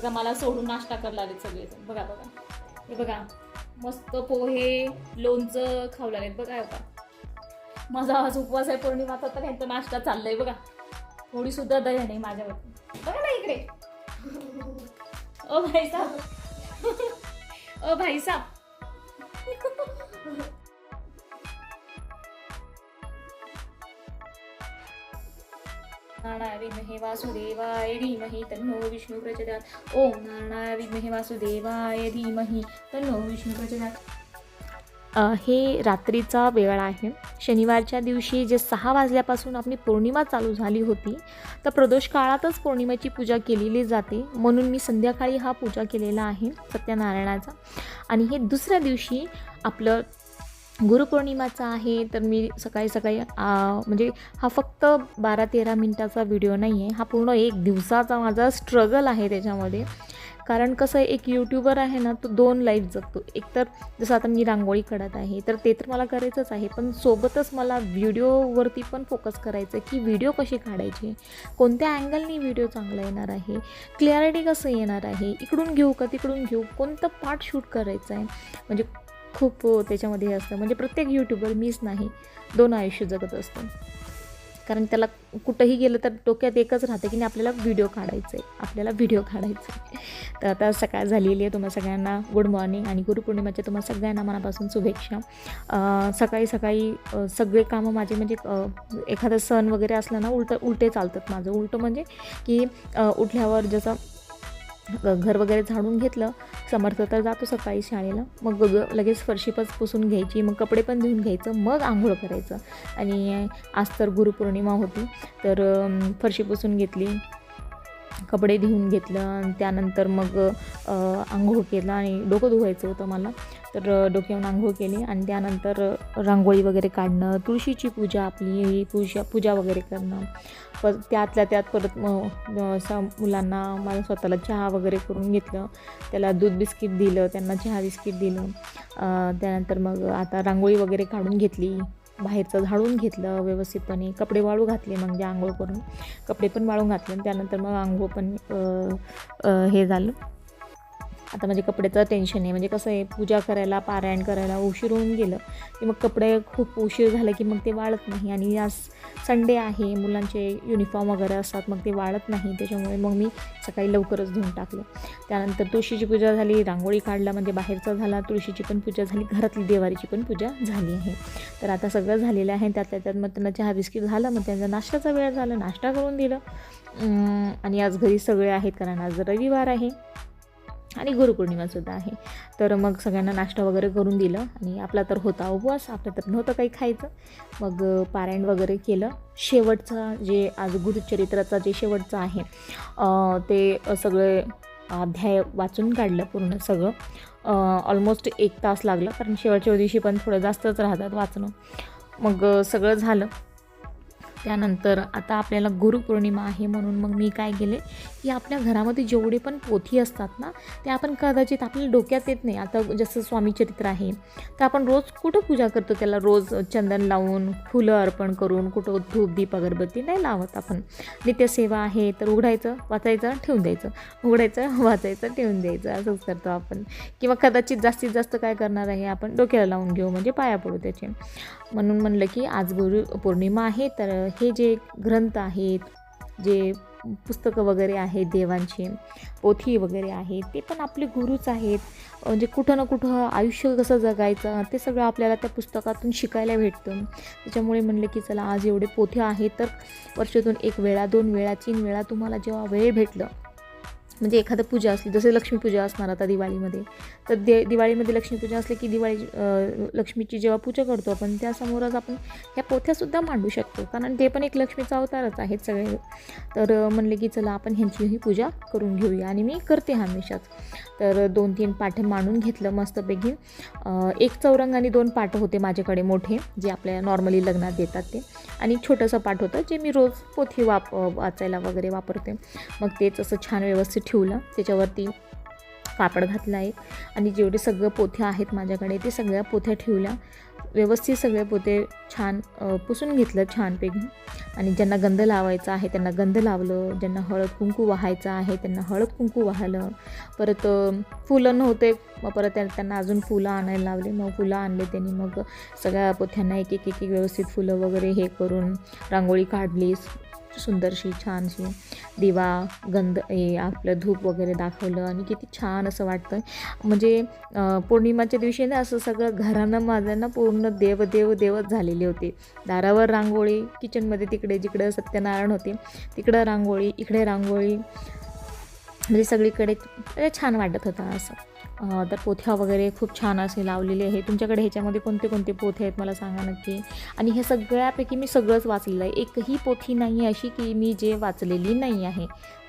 बघा मला सोडून नाश्ता करायला आले सगळे बघा बघा. हे बघा मस्त पोहे लोणचं खाऊ लागलेत. बघा बघा. माझा आज उपवास आहे पौर्णिमाचा तर ह्यांचा नाश्ता चाललाय बघा. थोडी सुद्धा दया नाही माझ्यावर बघा ना इकडे. ओ भाई साहब ओ भाई साहब नारायणाय विद्महे वासुदेवाय धीमहि तन्नो विष्णु प्रचोदयात् ओम नारायणाय विद्महे वासुदेवाय धीमहि तन्नो विष्णु प्रचोदयात् हे रात्रीचा वेळ आहे. शनिवारच्या दिवशी जे सहा वाजल्यापासून आपली पौर्णिमा चालू झाली होती तर प्रदोष काळातच पौर्णिमेची पूजा केलेली जाते. म्हणून मी संध्याकाळी हा पूजा केलेला आहे सत्यनारायणाचा. आणि हे दुसऱ्या दिवशी आपलं गुरुपौर्णिमाचा आहे तर मी सकाळी सकाळी म्हणजे हा फक्त बारा तेरा मिनटाचा व्हिडिओ नाही आहे हा पूर्ण एक दिवसाचा माझा स्ट्रगल आहे त्याच्यामध्ये. कारण कसं आहे एक यूट्यूबर आहे ना तो दोन लाईफ जगतो. एकतर जसं आता मी रांगोळी काढत आहे तर ते तर मला करायचंच आहे पण सोबतच मला व्हिडिओवरती पण फोकस करायचं आहे की व्हिडिओ कशी काढायची? कोणत्या अँगलनी व्हिडिओ चांगला येणार आहे? क्लॅरिटी कसं येणार आहे? इकडून घेऊ का तिकडून घेऊ? कोणतं पार्ट शूट करायचं आहे म्हणजे खूप त्याच्यामध्ये हे असतं. म्हणजे प्रत्येक यूट्यूबर मीच नाही दोन आयुष्य जगत असतं. कारण त्याला कुठंही गेलं तर डोक्यात एकच राहतं की नाही आपल्याला व्हिडिओ काढायचं आहे आपल्याला व्हिडिओ काढायचा आहे तर आता सकाळ झालेली आहे. तुम्हा सगळ्यांना गुड मॉर्निंग आणि गुरुपौर्णिमेच्या तुम्हाला सगळ्यांना मनापासून शुभेच्छा. सकाळी सकाळी सगळे कामं माझे म्हणजे एखादा सण वगैरे असला ना उलटं उलटे चालतात माझं. उलटं म्हणजे की उठल्यावर जसं घर वगैरे झाडून घेतलं. समर्थ तर जातो सकाळी शाळेला. मग लगेच फरशी पण पुसून घ्यायची मग कपडे पण धुवून घ्यायचं मग आंघोळ करायचं. आणि आज तर गुरुपौर्णिमा होती. तर फरशी पुसून घेतली. कपडे धुवून घेतलं आणि त्यानंतर मग आंघोळ केलं आणि डोकं धुवायचं होतं मला. तर डोक्यावरून आंघोळ केली आणि त्यानंतर रांगोळी वगैरे काढणं तुळशीची पूजा आपली पूजा पूजा वगैरे करणं. प त्यातल्या त्यात परत असं मुलांना मला स्वतःला चहा वगैरे करून घेतलं. त्याला दूध बिस्किट दिलं त्यांना चहा बिस्किट दिलं. त्यानंतर मग आता रांगोळी वगैरे काढून घेतली. बाहेरचं झाडून घेतलं व्यवस्थितपणे कपडे वाळू घातले मग जे आंघोळ करून. कपडे पण वाळून घातले आणि त्यानंतर मग आंघोळ पण हे झालं. आता म्हणजे कपड्याचं टेन्शन आहे म्हणजे कसं आहे पूजा करायला पारायण करायला उशीर होऊन गेलं की मग कपडे खूप उशीर झालं की मग ते वाळत नाही. आणि आज संडे आहे मुलांचे युनिफॉर्म वगैरे असतात मग ते वाळत नाही. त्याच्यामुळे मग मी सकाळी लवकरच धुवून टाकलं. त्यानंतर तुळशीची पूजा झाली रांगोळी काढला म्हणजे बाहेरचा झाला. तुळशीची पण पूजा झाली घरातली देवारीची पण पूजा झाली आहे. तर आता सगळं झालेलं आहे. त्यातल्या त्यात मग त्यांना चहा बिस्किट झालं मग त्यांचा नाश्त्याचा वेळ झाला. नाश्ता करून दिलं. आणि आज घरी सगळे आहेत कारण आज रविवार आहे. आणि गुरुपौर्णिमासुद्धा आहे. तर मग सगळ्यांना नाश्ता वगैरे करून दिलं आणि आपला तर होता उपवास आपलं तर नव्हतं काही खायचं. मग पारायण वगैरे केलं. शेवटचा जे आज गुरुचरित्राचा जे शेवटचं आहे ते सगळे अध्याय वाचून काढलं पूर्ण सगळं. ऑलमोस्ट एक तास लागला कारण शेवटच्या दिवशी पण थोडं जास्तच राहतात वाचणं. मग सगळं झालं. त्यानंतर आता आपल्याला गुरुपौर्णिमा आहे म्हणून मग मी काय केले की आपल्या घरामध्ये जेवढे पण पोथी असतात ना ते आपण कदाचित आपल्या डोक्यात येत नाही. आता जसं स्वामी चरित्र आहे तर आपण रोज कुठं पूजा करतो त्याला? रोज चंदन लावून फुलं अर्पण करून कुठं धूप दीप अगरबत्ती नाही लावत आपण. नित्यसेवा आहे तर उघडायचं वाचायचं ठेवून द्यायचं. उघडायचं वाचायचं ठेवून द्यायचं. असंच करतो आपण. किंवा कदाचित जास्तीत जास्त काय करणार आहे आपण? डोक्याला लावून घेऊ म्हणजे पाया पडू त्याचे. म्हणून म्हणलं की आज गुरु पौर्णिमा आहे तर हे जे ग्रंथ आहेत जे पुस्तकं वगैरे आहेत देवांचे पोथी वगैरे आहेत ते पण आपले गुरुच आहेत. म्हणजे कुठं ना कुठं आयुष्य कसं जगायचं ते सगळं आपल्याला त्या पुस्तकातून शिकायला भेटतं. त्याच्यामुळे म्हणलं की चला आज एवढे पोथ्या आहेत तर वर्षातून एक वेळा दोन वेळा तीन वेळा तुम्हाला जेव्हा वेळ भेटलं म्हणजे एखादं पूजा असली जसं लक्ष्मीपूजा असणार आता दिवाळीमध्ये तर दे दिवाळीमध्ये लक्ष्मीपूजा असली की दिवाळी लक्ष्मीची जेव्हा पूजा करतो आपण त्यासमोरच आपण ह्या पोथ्यासुद्धा मांडू शकतो. कारण ते पण एक लक्ष्मीचा अवतारच आहेत सगळे. तर म्हणले की चला आपण ह्यांचीही पूजा करून घेऊया. आणि मी करते हमेशाच. तर दोन तीन पाठ मांडून घेतलं मस्तपैकी. एक चौरंग आणि दोन पाठं होते माझ्याकडे मोठे जे आपल्या नॉर्मली लग्नात देतात ते. आणि एक छोटंसं पाठ होतं जे मी रोज पोथी वाप वाचायला वगैरे वापरते. मग तेच असं छान व्यवस्थित ठेवलं त्याच्यावरती कापड घातला आहे आणि जेवढे सगळं पोथ्या आहेत माझ्याकडे ते सगळ्या पोथ्या ठेवल्या. व्यवस्थित सगळे पोते छान पुसून घेतलं छानपैकी आणि ज्यांना गंध लावायचा आहे त्यांना गंध लावलं. ज्यांना हळद कुंकू वाहायचं आहे त्यांना हळद कुंकू वाहलं परत फुलं नव्हते. मग परत त्यांना अजून फुलं आणायला लावले. मग फुलं आणले त्यांनी. मग सगळ्या पोथ्यांना एक एक एक एक व्यवस्थित फुलं वगैरे हे करून रांगोळी काढली सुंदरशी छानशी दिवा गंध हे आपलं धूप वगैरे दाखवलं आणि किती छान असं वाटतं म्हणजे पौर्णिमाच्या दिवशी ना असं सगळं घरानं माझं ना पूर्ण देव देव देवच झालेले होते. दारावर रांगोळी किचनमध्ये तिकडे जिकडं सत्यनारायण होते तिकडं रांगोळी इकडे रांगोळी. म्हणजे सगळीकडे छान वाटत होतं असं. तर पोथ्या वगैरे खूप छान असे लावलेले आहे तुमच्याकडे ह्याच्यामध्ये कोणते कोणते पोथे आहेत मला सांगा नक्की? आणि हे सगळ्यापैकी मी सगळंच वाचलेलं आहे. एकही पोथी नाही अशी की मी जे वाचलेली नाही आहे.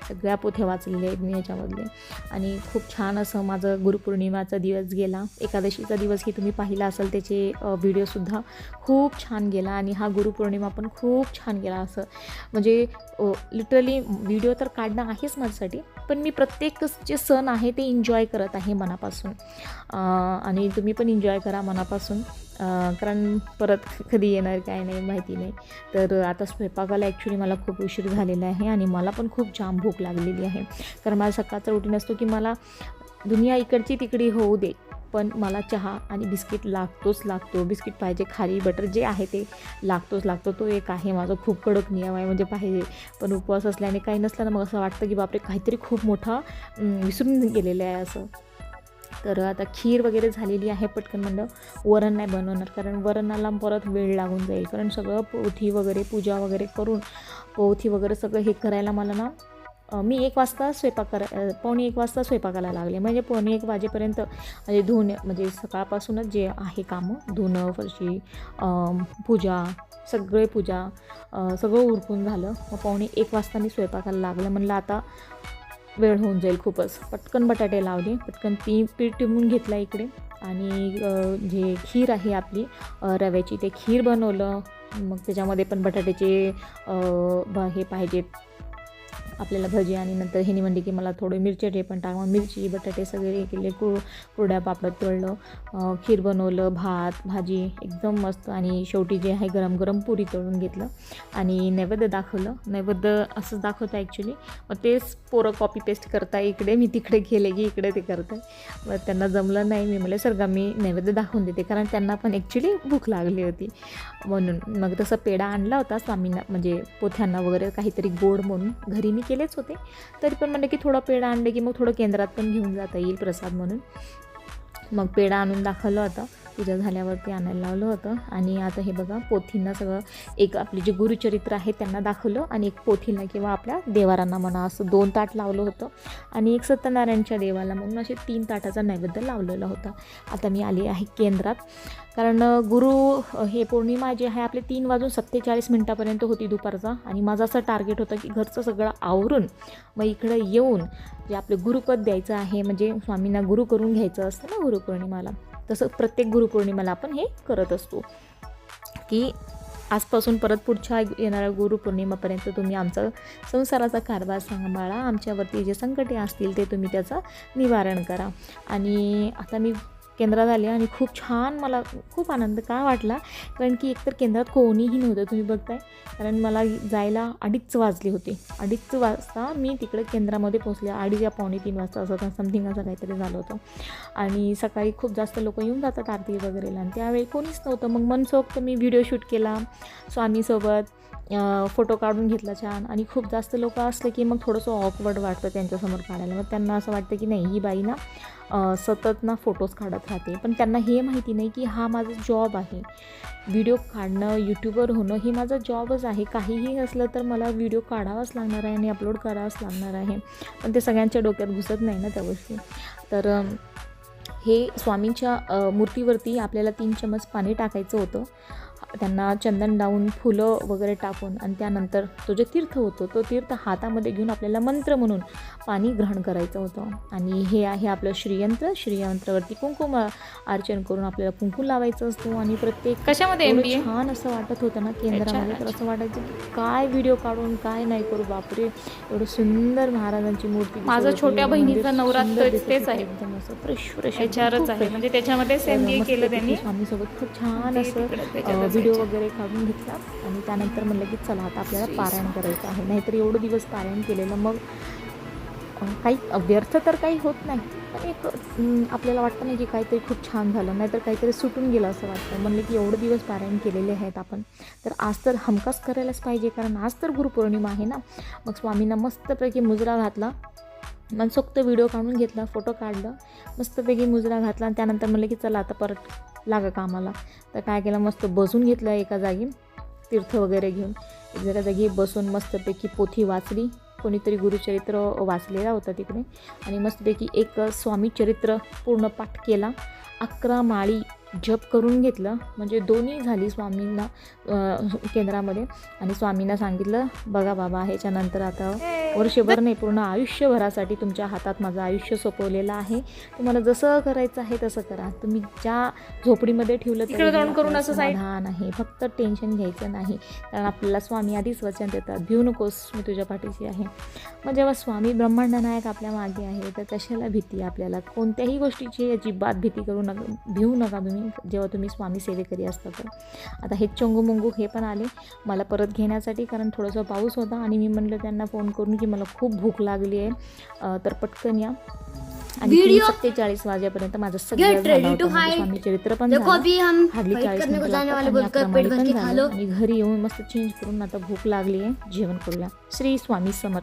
सगळ्या पोथ्या वाचलेल्या आहेत मी ह्याच्यामधले. आणि खूप छान असं माझं गुरुपौर्णिमाचा दिवस गेला. एकादशीचा दिवस की तुम्ही पाहिला असाल त्याचे व्हिडिओसुद्धा खूप छान गेला आणि हा गुरुपौर्णिमा पण खूप छान गेला असं. म्हणजे लिटरली व्हिडिओ तर काढणं आहेच माझ्यासाठी पण मी प्रत्येक जे सण आहे ते एन्जॉय करत आहे मनापासून. आणि तुम्ही पण एन्जॉय करा मनापासून. कारण परत कधी येणार काय नाही माहिती नाही. तर आता स्वयंपाकाला ॲक्च्युली मला खूप उशीर झालेला आहे आणि मला पण खूप जाम भूक लागलेली आहे. कारण माझा सकाळचा रुटीन असतो की मला दुनिया इकडची तिकडी होऊ दे. पण मला चहा आणि बिस्किट लागतोच लागतो. बिस्किट पाहिजे खारी बटर जे आहे ते लागतोच लागतो. तो एक आहे माझा खूप कडक नियम आहे. म्हणजे पाहिजे पण उपवास असल्याने काही नसलं ना मग असं वाटतं की बापरे काहीतरी खूप मोठा विसरून गेलेलं आहे असं. तर आता खीर वगैरे झालेली आहे पटकन म्हणलं. वरण नाही बनवणार कारण वरणाला परत वेळ लागून जाईल. कारण सगळं पोथी वगैरे पूजा वगैरे करून पोथी वगैरे सगळं हे करायला मला ना मी एक वाजता स्वयंपाक करा पावणे एक वाजता स्वयंपाकाला लागले. म्हणजे पावणे एक वाजेपर्यंत म्हणजे धुणे म्हणजे सकाळपासूनच जे आहे कामं धुणं फरशी पूजा सगळे पूजा सगळं उरकून झालं. मग पावणे एक वाजता मी स्वयंपाकाला लागलं. म्हणलं आता वेळ होऊन जाईल खूपच. पटकन बटाटे लावले. पटकन पी पीठ टिमून घेतला इकडे. आणि जे खीर आहे आपली रव्याची ते खीर बनवलं. मग त्याच्यामध्ये पण बटाट्याचे ब- हे पाहिजेत आपल्याला भजी आणि नंतर ह्यानी म्हणली की मला थोडे मिरच्याचे पण टाक मिरची बटाटे सगळे हे केले कुर कुरड्या पापड तळलं खीर बनवलं भात भाजी एकदम मस्त. आणि शेवटी जे आहे गरम गरम पुरी तळून घेतलं आणि नैवेद्य दाखवलं. नैवेद्य असंच दाखवतं ॲक्च्युली मग तेच पोरं कॉपी पेस्ट करताय इकडे मी तिकडे गेले की इकडे ते करताय. मग त्यांना जमलं नाही मी म्हणले सर मी नैवेद्य दाखवून देते. कारण त्यांना पण ॲक्च्युली भूक लागली होती. म्हणून मग तसं पेढा आणला होता स्वामींना म्हणजे पोथ्यांना वगैरे काहीतरी गोड म्हणून. घरी मी केलेच होते. तरी पण म्हणलं की थोडा पेढा आणलं की मग थोडं केंद्रात पण घेऊन जाता येईल प्रसाद म्हणून. मग पेढा आणून दाखवलं होतं. पूजा झाल्यावरती आणायला लावलं होतं. आणि आता हे बघा पोथींना सगळं एक आपले जे गुरुचरित्र आहे त्यांना दाखवलं आणि एक पोथींना किंवा आपल्या देवारांना म्हणा असं दोन ताट लावलं होतं. आणि एक सत्यनारायणच्या देवाला म्हणून असे तीन ताटाचा नैवेद्य लावलेला होता. आता मी आली आहे केंद्रात. कारण गुरु हे पौर्णिमा जी आहे आपले तीन वाजून सत्तेचाळीस मिनटापर्यंत होती दुपारचा. आणि माझं असं टार्गेट होतं की घरचं सगळं आवरून मग इकडं येऊन जे आपले गुरुपद द्यायचं आहे म्हणजे स्वामींना गुरु करून घ्यायचं असतं ना गुरुपौर्णिमाला तसं प्रत्येक गुरुपौर्णिमाला आपण हे करत असतो. की आजपासून परत पुढच्या येणाऱ्या गुरुपौर्णिमापर्यंत तुम्ही आमचा संसाराचा कारभार सांभाळा आमच्यावरती जे संकटे असतील ते तुम्ही त्याचं निवारण करा. आणि आता मी केंद्रात आले आणि खूप छान मला खूप आनंद का वाटला? कारण की एकतर केंद्रात कोणीही नव्हतं तुम्ही बघताय. कारण मला जायला अडीच वाजले होते. अडीच वाजता मी तिकडे केंद्रामध्ये पोहोचले. अडीच या पावणे तीन वाजता असं समथिंग असं काहीतरी झालं होतं. आणि सकाळी खूप जास्त लोक येऊन जातात आरती वगैरेला. आणि त्यावेळी कोणीच नव्हतं. मग मनसोक्त मी व्हिडिओ शूट केला स्वामीसोबत. फोटो काढून घेतला छान. आणि खूप जास्त लोक असले की मग थोडंसं ऑकवर्ड वाटतं त्यांच्यासमोर काढायला. मग त्यांना असं वाटतं की नाही ही बाई ना सतत ना फोटोज काढत राहते. पण त्यांना हे माहिती नाही की हा माझा जॉब आहे. व्हिडिओ काढणं यूट्यूबर होणं हे माझा जॉबच आहे. काहीही असलं तर मला व्हिडिओ काढावाच लागणार आहे आणि अपलोड करावाच लागणार आहे. पण ते सगळ्यांच्या डोक्यात घुसत नाही ना त्या गोष्टी. तर हे स्वामींच्या मूर्तीवरती आपल्याला तीन चमच पाणी टाकायचं होतं. त्यांना चंदन लावून फुलं वगैरे टाकून आणि त्यानंतर तो जे तीर्थ होतो तो तीर्थ हातामध्ये घेऊन आपल्याला मंत्र म्हणून पाणी ग्रहण करायचं होतं आणि हे आहे आपलं श्रीयंत्र श्रीयंत्रावरती कुंकुम अर्चन करून आपल्याला कुंकुम लावायचं असतो आणि प्रत्येक कशामध्ये? छान असं वाटत होतं ना केंद्रामध्ये तर. असं वाटायचं की काय व्हिडिओ काढून काय नाही करू बापरे एवढं सुंदर महाराजांची मूर्ती माझं. छोट्या बहिणीचं नवरात्र तेच आहे. एकदम असं फ्रेश फ्रेश याच्यावरच आहे म्हणजे बी ए केलं त्यांनी स्वामी सोबत खूप छान असं व्हिडिओ. वगैरे काढून घेतला आणि त्यानंतर म्हणलं की चला आता आपल्याला पारायण करायचं आहे. नाहीतर एवढं दिवस पारायण केलेलं मग काही व्यर्थ तर काही होत नाही. पण एक आपल्याला वाटतं नाही की काहीतरी खूप छान झालं नाहीतर काहीतरी सुटून गेलं असं वाटतं. म्हणलं की एवढं दिवस पारायण केलेले आहेत आपण. तर आज तर हमखास करायलाच पाहिजे कारण आज तर गुरुपौर्णिमा आहे ना. मग स्वामींना मस्तपैकी मुजरा घातला. मनसोक्त व्हिडिओ काढून घेतला फोटो काढलं मस्तपैकी मुजरा घातला आणि त्यानंतर म्हणलं की चला आता परत लागा कामाला. तर काय केलं मस्त बसून घेतलं एका जागी तीर्थ वगैरे घेऊन. एका जागी बसून मस्तपैकी पोथी वाचली. कोणीतरी गुरुचरित्र वाचलेला होता तिकडे. आणि मस्तपैकी एक स्वामी चरित्र पूर्ण पाठ केला. अकरा माळी जप करून घेतलं. म्हणजे दोन्ही झाली स्वामींना केंद्रामध्ये. आणि स्वामींना सांगितलं बघा बाबा ह्याच्यानंतर आता वर्षभर नाही पूर्ण आयुष्यभरासाठी तुमच्या हातात माझं आयुष्य सोपवलेलं आहे. तुम्हाला जसं करायचं आहे तसं करा. तुम्ही ज्या झोपडीमध्ये ठेवलं करून असं समाधान आहे. फक्त टेन्शन घ्यायचं नाही. कारण आपल्याला स्वामी आधीच वचन देतात. भिऊ नकोस मी तुझ्या पाठीशी आहे. मग जेव्हा स्वामी ब्रह्मांड नायक आपल्या मागे आहे तर कशाला भीती आपल्याला? कोणत्याही गोष्टीची अजिबात भीती करू नका भिवू नका तुम्ही. जेव्हा तुम्ही स्वामी सेवेकरी असता तर. आता हे चंगू मुंगू हे पण आले. मला परत घेण्यासाठी कारण थोडंसं पाऊस होता आणि मी म्हणलं त्यांना फोन करून की मला खूप भूक लागली आहे. तर पटकन या. आणि सत्तेचाळीस वाजेपर्यंत माझं सगळं चरित्र पण फाइट चाळीस आणि घरी येऊन मस्त चेंज करून आता भूक लागली आहे. जेवण करूया. श्री स्वामी समर्थ.